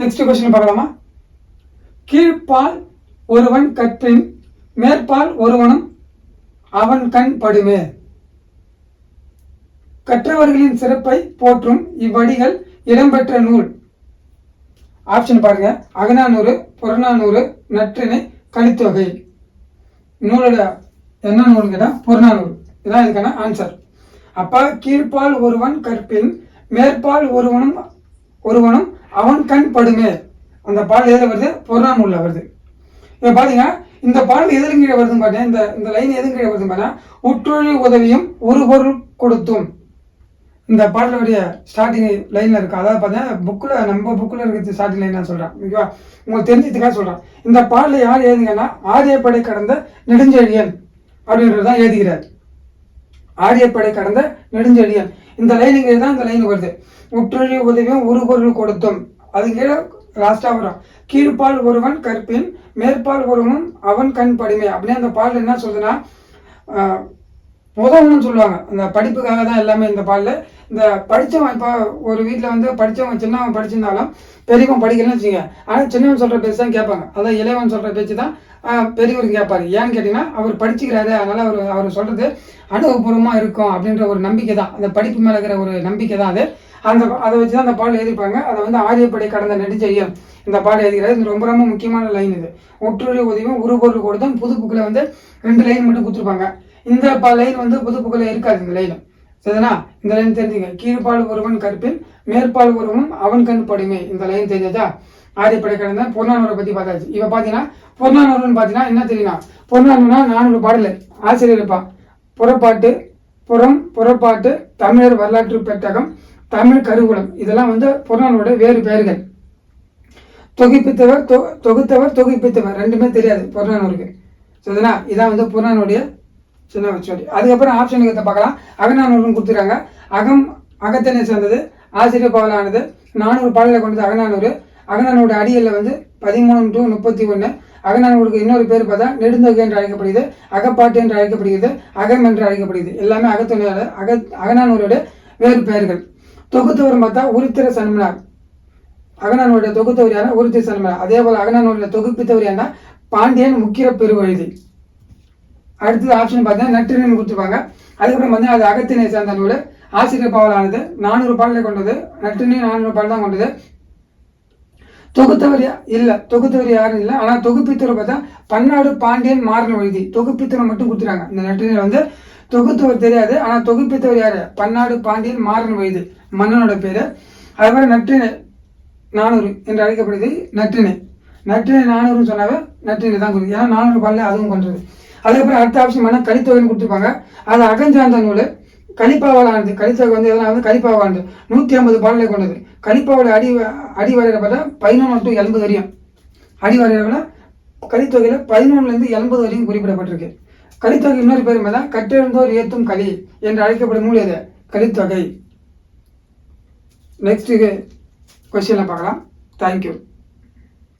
Next question பார்க்கலாமா? கீழ்ப்பால் ஒருவன் கற்பின் மேற்பால் ஒருவனும் அவன் கண் படுமே. கற்றவர்களின் சிறப்பை போற்றும் இவ்வடிகள் இடம்பெற்ற நூல். ஆப்ஷன் பாருங்க. அகநானூறு புறநானூறு நற்றினை கலித்தொகை நூலோட என்ன நூல் கேட்டால் புறநானூறு. இதான் இதுக்கான ஆன்சர் அப்ப கீழ்ப்பால் ஒருவன் கற்பின் மேற்பால் ஒருவனும் ஒருவனும் அவன் கண் படுமே அந்த பாடல் எதில் வருது? புறநானூலில் வருது. இப்போ பார்த்தீங்கன்னா இந்த பாடல் எதிலும் கீழே வருதுன்னு பார்த்தீங்கன்னா இந்த இந்த லைன் எதுவும் கீழே வருதுன்னு பார்த்தீங்கன்னா உற்றொழி உதவியும் ஒரு பொருள் கொடுத்தும். இந்த பாடலுடைய ஸ்டார்டிங் லைனில் இருக்கு. அதாவது பார்த்தீங்கன்னா புக்கில் நம்ம புக்கில் இருக்கிறது ஸ்டார்டிங் லைன் நான் சொல்கிறேன் ஓகேவா? உங்களுக்கு தெரிஞ்சதுக்காக சொல்கிறேன் இந்த பாடலை யார் எழுதுங்கன்னா ஆரியப்படை கடந்த நெடுஞ்செழியன் அப்படின்றது தான் எழுதுகிறார். ஆரியப்படை கடந்த நெடுஞ்செழியன். இந்த லைனுக்கு தான் இந்த லைன் வருது. உற்றொழி உதவியும் ஒரு பொருள் கொடுத்தும். அது கீழே லாஸ்ட்டாக வரும் கீழ்பால் ஒருவன் கற்பின் மேற்பால் ஒருவன் அவன் கண் படிமை. அப்படின்னு அந்த பால் என்ன சொல்லுதுன்னா ஆஹ், உதவணும்னு சொல்லுவாங்க. அந்த படிப்புக்காக தான் எல்லாமே இந்த பாலில் இந்த படித்தவன் இப்போ ஒரு வீட்டில் வந்து படித்தவன் சின்னவன் படிச்சிருந்தாலும் பெரியவன் படிக்கலன்னு வச்சுங்க ஆனால் சின்னவன் சொல்கிற பேச்சு தான் கேட்பாங்க. அதான் இளையவன் சொல்கிற பேச்சு தான் பெரியவருக்கு கேட்பாரு. ஏன்னு கேட்டிங்கன்னா அவர் படிச்சுக்கிறாரு. அதனால் அவர் அவர் சொல்கிறது அனுபவபூர்வமாக இருக்கும் அப்படின்ற ஒரு நம்பிக்கை தான். அந்த படிப்பு மேலே இருக்கிற ஒரு நம்பிக்கை தான் அது. அந்த அதை வச்சு தான் அந்த பாடல் எழுதிப்பாங்க அதை வந்து ஆரியப்படை கடந்த நெடுஞ்செய்யம் இந்த பாடல் எழுதுகிறது இது ரொம்ப ரொம்ப முக்கியமான லைன் இது. ஒற்றுரை உதவியும் உருபொருள் கொடுத்தும் புது புக்கில் வந்து ரெண்டு லைன் மட்டும் கொடுத்துருப்பாங்க. இந்த ப லைன் வந்து புது புக்கில் இருக்காது இந்த லைன் சரிதானா? இந்த லைன் தெரிஞ்சுங்க. கீழ்பாடு ஒருவன் கற்பின் மேற்பால் ஒருவனும் அவன் கண் படுமே. இந்த லைன் தெரிஞ்சதா ஆதிப்படை கடந்த பொன்னானூரை பற்றி பார்த்தாச்சு. இப்போ பார்த்தீங்கன்னா பொன்னானூர்னு பார்த்தீங்கன்னா என்ன தெரியுமா? பொன்னானூர்னா நானூறு பாடல் ஆசிரியர் இருப்பான் புறப்பாட்டு புறம் புறப்பாட்டு தமிழர் வரலாற்று பெட்டகம் தமிழ் கருவூலம். இதெல்லாம் வந்து புறநானூரோட வேறு பெயர்கள். தொகுப்பித்தவர் தொ- தொகுத்தவர் தொகுப்பித்தவர். ரெண்டுமே தெரியாது புறநானூருக்கு சரிதானா? இதான் வந்து புறநானூருடைய சின்ன வச்சோடி அதுக்கப்புறம் ஆப்ஷன் இருக்கிறத பார்க்கலாம். அகநானூறுன்னு கொடுத்துருக்காங்க. அகம் அகத்தனை சேர்ந்தது ஆசிரியர் பாவலானது நானூறு பாடலை கொண்டது அகநானூறு. அகநானூறு அடியில் வந்து பதிமூணு டு முப்பத்தி ஒன்று அகநானூருக்கு இன்னொரு பேர் பார்த்தா நெடுந்தொகை என்று அழைக்கப்படுகிறது அகப்பாட்டு என்று அழைக்கப்படுகிறது அகம் என்று அழைக்கப்படுகிறது. எல்லாமே அகத்துணையோட அக அகநானூரோட வேறு பெயர்கள். தொகுத்தவர் பார்த்தா உருத்திர சன்மனார் அகநானூருடைய தொகுத்தவர் யாரா உருத்திர சன்மனார் அதே போல் அகநானூருடைய தொகுப்பித்தவர் யாரா பாண்டியன் முக்கிய பெருவழுதி அடுத்தது ஆப்ஷன் பார்த்தீங்கன்னா நற்றினு கொடுத்துருப்பாங்க. அதுக்கப்புறம் வந்து அது அகத்தினை சேர்ந்த நூல். ஆசிரியர் பாவலானது நானூறு பாடலை கொண்டது. நற்றினை நானூறு பாடல் தான் கொண்டது. தொகுத்தவர் இல்லை தொகுத்தவர் யாரும் இல்லை. ஆனால் தொகுப்பித்தவர் பார்த்தா பன்னாடு பாண்டியன் மாறன் எழுதி தொகுப்பித்தவர் மட்டும் கொடுத்துறாங்க இந்த நற்றினையில் வந்து தொகுத்தவர் தெரியாது. ஆனால் தொகுப்பித்தவர் யாரு? பன்னாடு பாண்டியன் மாறன் வயது மன்னனோட பேரு. மாதிரி நற்றினை நானூறு என்று அழைக்கப்படுது நற்றினை நற்றினை நானூறுன்னு சொன்னாவே நற்றினை தான் கொடுக்குது. ஏன்னா நானூறு பாடல அதுவும் கொண்டது. அதுக்கப்புறம் அடுத்த ஆப்ஷன் பண்ணால் கலித்தொகைன்னு கொடுத்துருப்பாங்க. அது அகஞ்சார்ந்த நூல். கலிப்பாவலானது. கலித்தொகை வந்து எதனால் வந்து கலிப்பாவானது. நூற்றி ஐம்பது பாடலை கொண்டது. கலிப்பாவோட அடி அடி வரையில் பார்த்தா பதினொன்று டு எண்பது வரையும். அடி வரையில் கலித்தொகையில் பதினொன்றுலேருந்து எண்பது வரையும் குறிப்பிடப்பட்டிருக்கு. கலித்தொகை இன்னொரு பேர் தான் கற்றெழுந்தோர் ஏத்தும் களி என்று அழைக்கப்படும் நூல் எது? கலித்தொகை. நெக்ஸ்ட் கொஸ்டினில் பார்க்கலாம். தேங்க்யூ